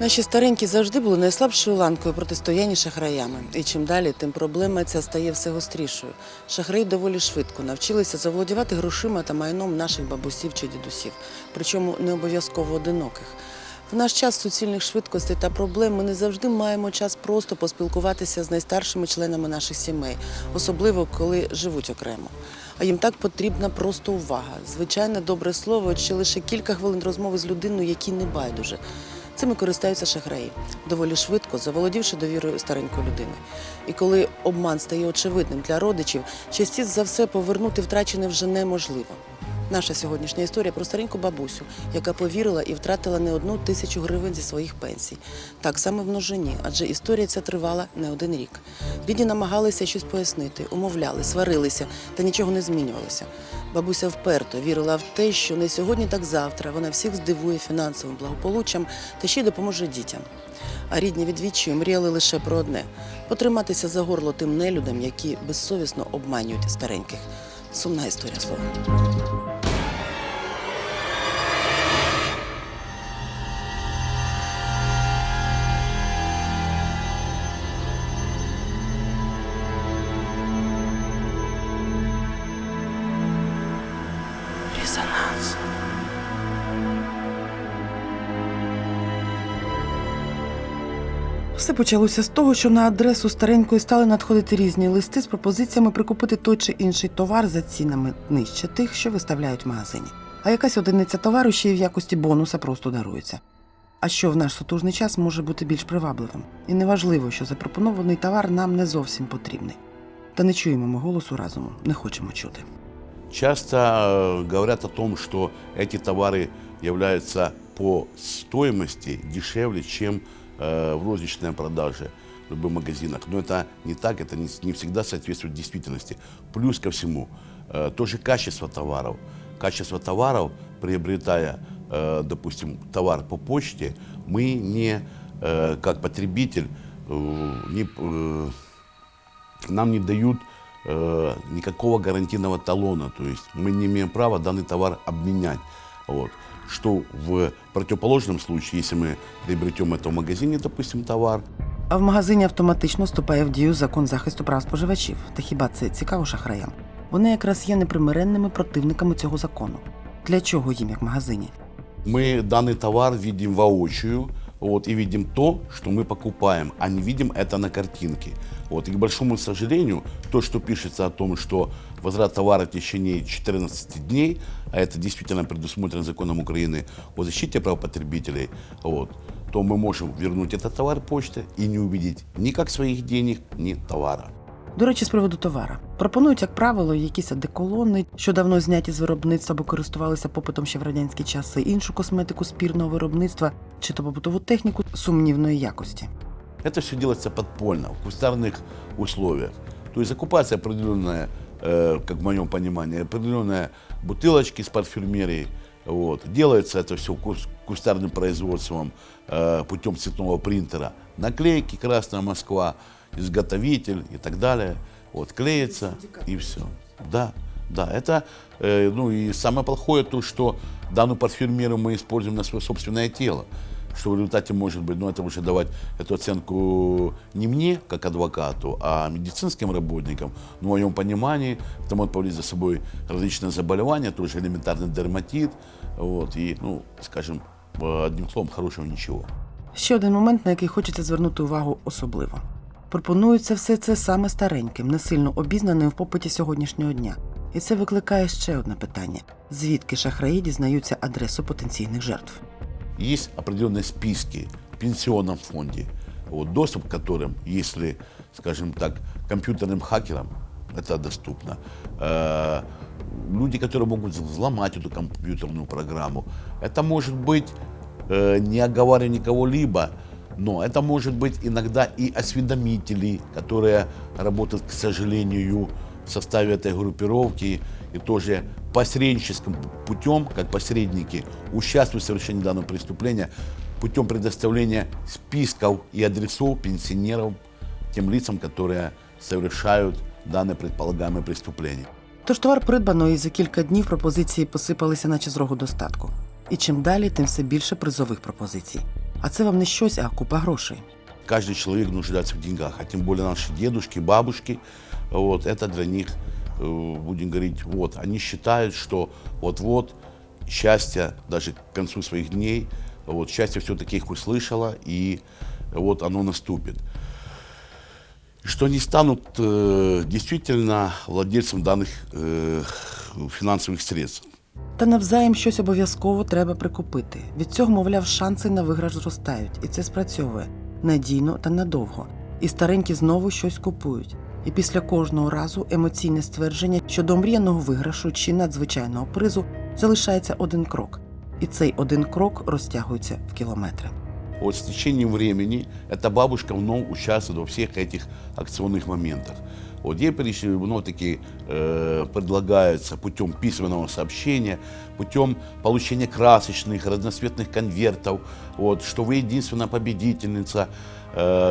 Наші старенькі завжди були найслабшою ланкою протистояння шахраями. І чим далі, тим проблема ця стає все гострішою. Шахраї доволі швидко навчилися заволодівати грошима та майном наших бабусів чи дідусів, причому не обов'язково одиноких. В наш час суцільних швидкостей та проблем ми не завжди маємо час просто поспілкуватися з найстаршими членами наших сімей, особливо коли живуть окремо. А їм так потрібна просто увага, звичайне добре слово чи лише кілька хвилин розмови з людиною, якій не байдуже. Цими користаються шахраї, доволі швидко заволодівши довірою старенької людини. І коли обман стає очевидним для родичів, частіше за все повернути втрачене вже неможливо. Наша сьогоднішня історія про стареньку бабусю, яка повірила і втратила не одну тисячу гривень зі своїх пенсій. Так саме в множині, адже історія ця тривала не один рік. Рідні намагалися щось пояснити, умовляли, сварилися, та нічого не змінювалося. Бабуся вперто вірила в те, що не сьогодні, так завтра вона всіх здивує фінансовим благополуччям та ще й допоможе дітям. А рідні відвічою мріяли лише про одне потриматися за горло тим нелюдам, які безсовісно обманюють стареньких. Сумна історія слова. Все почалося з того, що на адресу старенької стали надходити різні листи з пропозиціями прикупити той чи інший товар за цінами нижче тих, що виставляють в магазині. А якась одиниця товару ще й в якості бонуса просто дарується. А що в наш сутужний час може бути більш привабливим? І неважливо, що запропонований товар нам не зовсім потрібний. Та не чуємо ми голосу разуму, не хочемо чути. Часто э, говорят о том, что эти товары являются по стоимости дешевле, чем э, в розничной продаже в любых магазинах. Но это не так, это не, всегда соответствует действительности. Плюс ко всему, э, тоже качество товаров. Качество товаров, приобретая, э, допустим, товар по почте, мы не, как потребитель, не, нам не дают никакого гарантийного талона, то есть мы не имеем права данный товар обменять. Вот. Что в противоположном случае, если мы приобретем это в магазине, допустим, товар, А в магазині автоматично вступає в дію закон захисту прав споживачів. Та хіба це цікаво шахраям? Вони якраз є непримиренними противниками цього закону. Для чого їм, як в магазині? мы данный товар видим воочию, вот, и видим то, что мы покупаем, а не видим это на картинке. Вот, и к большому сожалению, то, что пишется о том, что возврат товара в течение 14 дней, а это действительно предусмотрено законом Украины о защите прав потребителей, вот, то мы можем вернуть этот товар почте и не увидеть ни как своих денег, ни товара. До речі, з приводу товара. Пропонують, як правило, якісь одеколони, що давно зняті з виробництва або користувалися попитом ще в радянські часи, іншу косметику спірного виробництва чи то побутову техніку сумнівної якості. Это все делается подпольно, в кустарных условиях. То есть закупается определенная, э, как в моем понимании, определенная бутылочки с парфюмерией. Вот. Делается это все кустарным производством э, путем цветного принтера. Наклейки «Красная Москва», изготовитель и так далее. Вот, клеится и все. Да, да, это, э, ну и самое плохое то, что данную парфюмерию мы используем на свое собственное тело что в результате может быть, ну это уже давать эту оценку не мне, как адвокату, а медицинским работникам. Но в моем понимании это может повлечь за собой различные заболевания, тоже элементарный дерматит, вот, и, ну, скажем, э, одним словом, хорошего ничего. Ще один момент, на який хочеться звернути увагу особливо. Пропонується все це саме стареньким, не сильно обізнаним в попиті сьогоднішнього дня. І це викликає ще одне питання: звідки шахраї дізнаються адресу потенційних жертв? Есть определенные списки в пенсионном фонде, вот, доступ к которым, если, скажем так, компьютерным хакерам это доступно, э, люди, которые могут взломать эту компьютерную программу, это может быть э, не оговаривая никого-либо, но это может быть иногда и осведомители, которые работают, к сожалению, в составе этой группировки и тоже посредническим путем, как посредники, участвуют в совершении данного преступления путем предоставления списков и адресов пенсионеров тем лицам, которые совершают данное предполагаемое преступление. Тож товар придбано і за кілька днів пропозиції посипалися, наче з рогу достатку. І чим далі, тим все більше призових пропозицій. А це вам не щось, а купа грошей. Каждый человек нуждается в деньгах, а тем более наши дедушки, бабушки, вот, это для них, э, будем говорить, вот, они считают, что вот-вот счастье, даже к концу своих дней, вот, счастье все-таки их услышало, и вот оно наступит. Что они станут э, действительно владельцем данных э, финансовых средств. Та навзаєм щось обов'язково треба прикупити. Від цього, мовляв, шанси на виграш зростають, і це спрацьовує надійно та надовго. І старенькі знову щось купують. І після кожного разу емоційне ствердження щодо мріяного виграшу чи надзвичайного призу залишається один крок. І цей один крок розтягується в кілометри. Вот с течением времени эта бабушка вновь участвует во всех этих акционных моментах. Вот ей переш- вновь таки э, предлагается путем письменного сообщения, путем получения красочных, разноцветных конвертов, вот, что вы единственная победительница, э,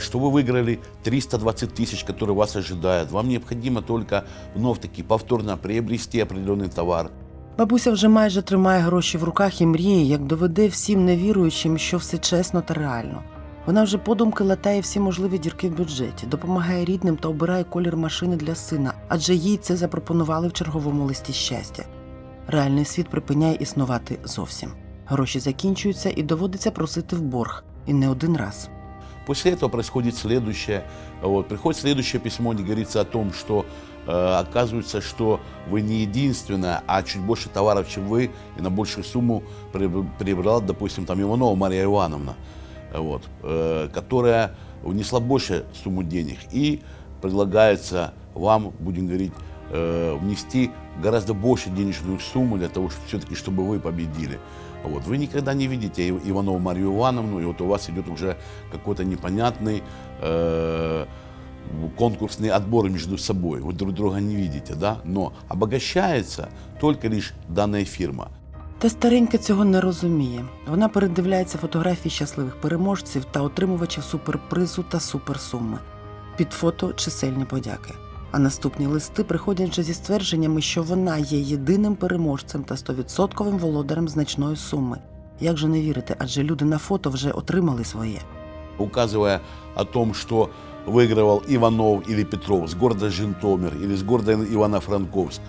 что вы выиграли 320 тысяч, которые вас ожидают. Вам необходимо только вновь таки повторно приобрести определенный товар. Бабуся вже майже тримає гроші в руках і мріє, як доведе всім невіруючим, що все чесно та реально. Вона вже подумки латає всі можливі дірки в бюджеті, допомагає рідним та обирає колір машини для сина, адже їй це запропонували в черговому листі щастя. Реальний світ припиняє існувати зовсім. Гроші закінчуються і доводиться просити в борг, і не один раз. После этого происходит следующее. Вот, приходит следующее письмо, где говорится о том, что э, оказывается, что вы не единственная, а чуть больше товаров, чем вы, и на большую сумму при- приобрела, допустим, там Иванова Мария Ивановна, вот, э, которая внесла больше сумму денег. И предлагается вам, будем говорить, э, внести гораздо больше денежную сумму для того, чтобы все-таки, чтобы вы победили. Вот. Вы никогда не видите Ив- Иванову Марию Ивановну, и вот у вас идет уже какой-то непонятный э, конкурсный отбор между собой. Вы друг друга не видите, да? Но обогащается только лишь данная фирма. Та старенька цього не розуміє. Вона передивляється фотографії щасливих переможців та отримувачів суперпризу та суперсуми. Під фото чисельні подяки. А наступні листи приходять вже зі ствердженнями, що вона є єдиним переможцем та 100% володарем значної суми. Як же не вірити, адже люди на фото вже отримали своє. указывая о том, что выигрывал Иванов или Петров с города Житомир или с города Ивано-Франковск.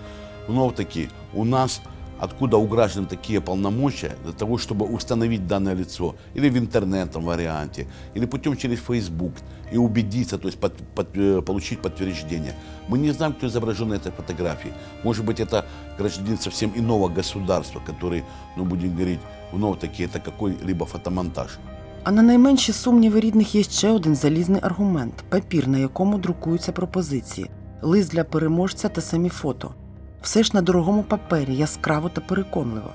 Вновь таки, у нас откуда у граждан такие полномочия для того, чтобы установить данное лицо или в интернетном варианте, или путем через Facebook и убедиться, то есть под- под- э, получить подтверждение. Мы не знаем, кто изображен на этой фотографии. Может быть, это гражданин совсем иного государства, который, ну, будем говорить, вновь таки, это какой-либо фотомонтаж. А на найменші сумніви рідних є ще один залізний аргумент папір, на якому друкуються пропозиції, лист для переможця та самі фото. Все ж на дорогому папері, яскраво та переконливо.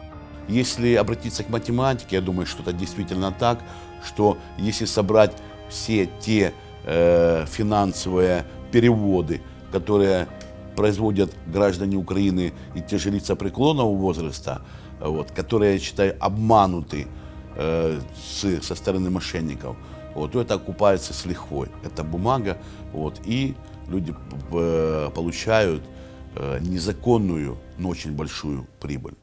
Если обратиться к математике, я думаю, что это действительно так, что если собрать все те э, финансовые переводы, которые производят граждане Украины и те же лица преклонного возраста, э, вот, которые, я считаю, обмануты э, с- со стороны мошенников, вот, то это окупается с лихвой. Это бумага, вот, и люди э, получают э, незаконную, но очень большую прибыль.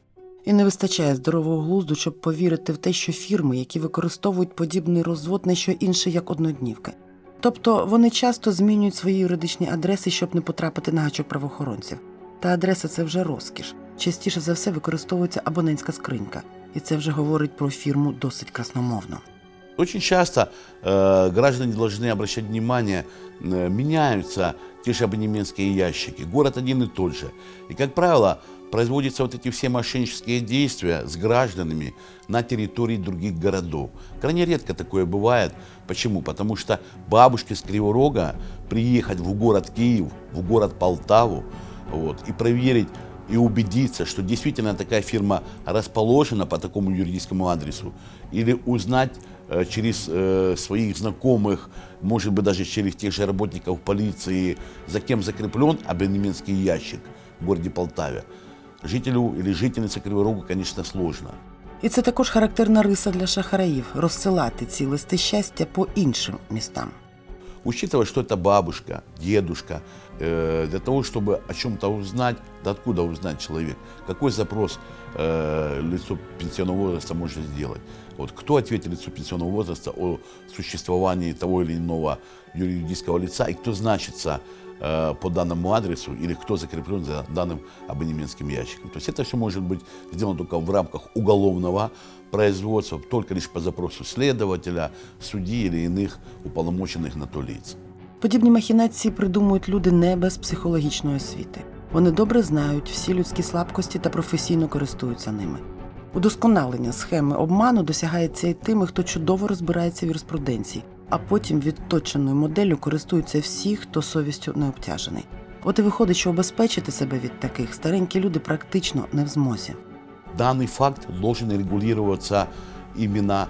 І не вистачає здорового глузду, щоб повірити в те, що фірми, які використовують подібний розвод, не що інше, як одноднівки. Тобто вони часто змінюють свої юридичні адреси, щоб не потрапити на гачок правоохоронців. Та адреса це вже розкіш. Частіше за все використовується абонентська скринька, і це вже говорить про фірму досить красномовно. Очень часто э, граждане должны обращать внимание, э, меняются Те же абонементские ящики, город один и тот же. И, как правило, производятся вот эти все мошеннические действия с гражданами на территории других городов. Крайне редко такое бывает. Почему? Потому что бабушке с Кривого Рога приехать в город Киев, в город Полтаву вот, и проверить и убедиться, что действительно такая фирма расположена по такому юридическому адресу, или узнать через э, своих знакомых, может быть даже через тех же работников полиции, за кем закреплен абонементский ящик в городе Полтаве. Жителю или жительнице Кривого Рога, конечно, сложно. І це також характерна риса для шахраїв розсилати ці листи щастя по іншим містам. учитывая, что это бабушка, дедушка, э, для того, чтобы о чем-то узнать, да откуда узнать человек, какой запрос э, лицо пенсионного возраста может сделать. Вот кто ответит лицу пенсионного возраста о существовании того или иного юридического лица и кто значится э, по данному адресу или кто закреплен за данным абонементским ящиком. То есть это все может быть сделано только в рамках уголовного производства, только лишь по запросу следователя, судьи или иных уполномоченных на то лиц. Подібні махінації придумують люди не без психологічної освіти. Вони добре знають всі людські слабкості та професійно користуються ними. Удосконалення схеми обману досягається і тими, хто чудово розбирається в юриспруденції, а потім відточеною моделлю користуються всі, хто совістю не обтяжений. От і виходить, що обезпечити себе від таких старенькі люди практично не в змозі. Даний факт должен регулюватися именно э,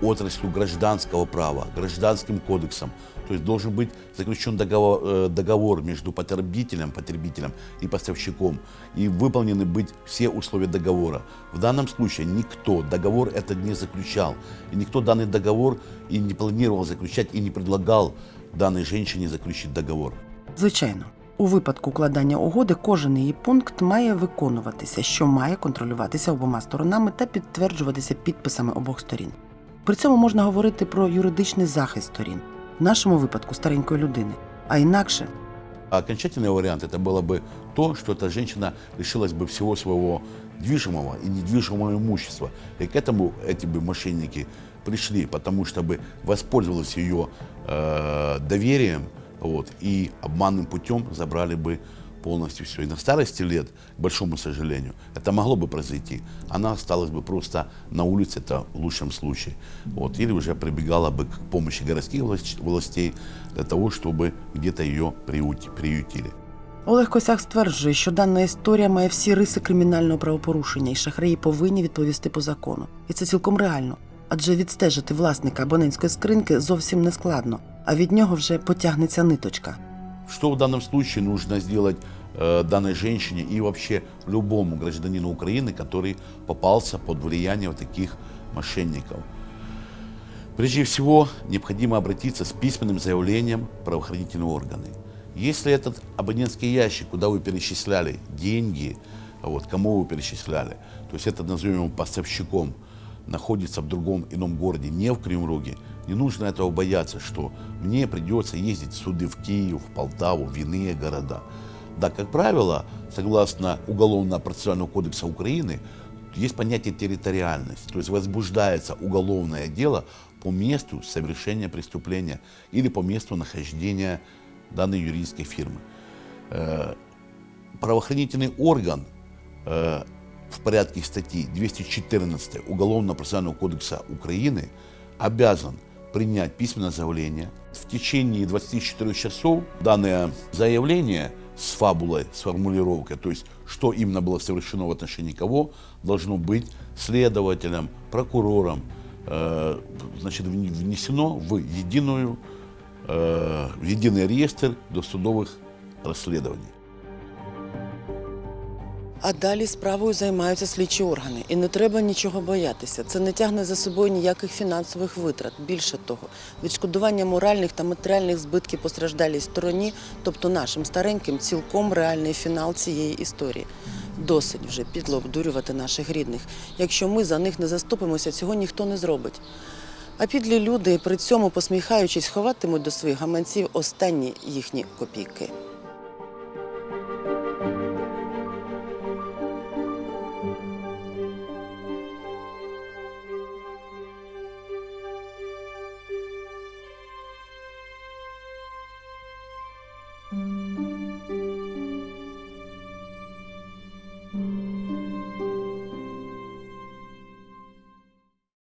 отраслью гражданского права, гражданским кодексом. То есть должен быть заключен договор, э, договор между потребителем, потребителем и поставщиком. И выполнены быть все условия договора. В данном случае никто договор этот не заключал. И никто данный договор и не планировал заключать, и не предлагал данной женщине заключить договор. Звичайно, у випадку укладання угоди кожен її пункт має виконуватися, що має контролюватися обома сторонами та підтверджуватися підписами обох сторін. При цьому можна говорити про юридичний захист сторін, в нашому випадку старенької людини, а інакше А окончательный вариант это было бы то, что эта женщина лишилась бы всего своего движимого и недвижимого имущества. И к этому эти бы мошенники пришли, потому что бы воспользовались ее э, доверием вот, и обманным путем забрали бы полностью все. И на старости лет, к большому сожалению, это могло бы произойти. Она осталась бы просто на улице, это в лучшем случае. Вот, или уже прибегала бы к помощи городских власть- властей для того, чтобы где-то ее приюти- приютили. Олег Косяк стверджує, що дана історія має всі риси кримінального правопорушення, і шахраї повинні відповісти по закону. І це цілком реально. Адже відстежити власника абонентської скриньки зовсім не складно, а від нього вже потягнеться ниточка. Что в данном случае нужно сделать э, данной женщине и вообще любому гражданину Украины, который попался под влияние вот таких мошенников? Прежде всего, необходимо обратиться с письменным заявлением в правоохранительные органы. Если этот абонентский ящик, куда вы перечисляли деньги, вот, кому вы перечисляли, то есть это назовем поставщиком, находится в другом ином городе, не в Кремруге, не нужно этого бояться, что мне придется ездить в суды в Киев, в Полтаву, в иные города. Да, как правило, согласно Уголовно-процессуального кодекса Украины, есть понятие территориальность, то есть возбуждается уголовное дело по месту совершения преступления или по месту нахождения данной юридической фирмы. Э, Правоохранительный орган э, в порядке статьи 214 Уголовно-процессуального кодекса Украины обязан принять письменное заявление. В течение 24 часов данное заявление с фабулой, с формулировкой, то есть что именно было совершено в отношении кого, должно быть следователем, прокурором, э, значит, вне- внесено в единую, э, в единый реестр досудовых расследований. А далі справою займаються слідчі органи. І не треба нічого боятися. Це не тягне за собою ніяких фінансових витрат. Більше того, відшкодування моральних та матеріальних збитків постраждалій стороні, тобто нашим стареньким, цілком реальний фінал цієї історії. Досить вже підло обдурювати наших рідних. Якщо ми за них не заступимося, цього ніхто не зробить. А підлі люди при цьому, посміхаючись, ховатимуть до своїх гаманців останні їхні копійки.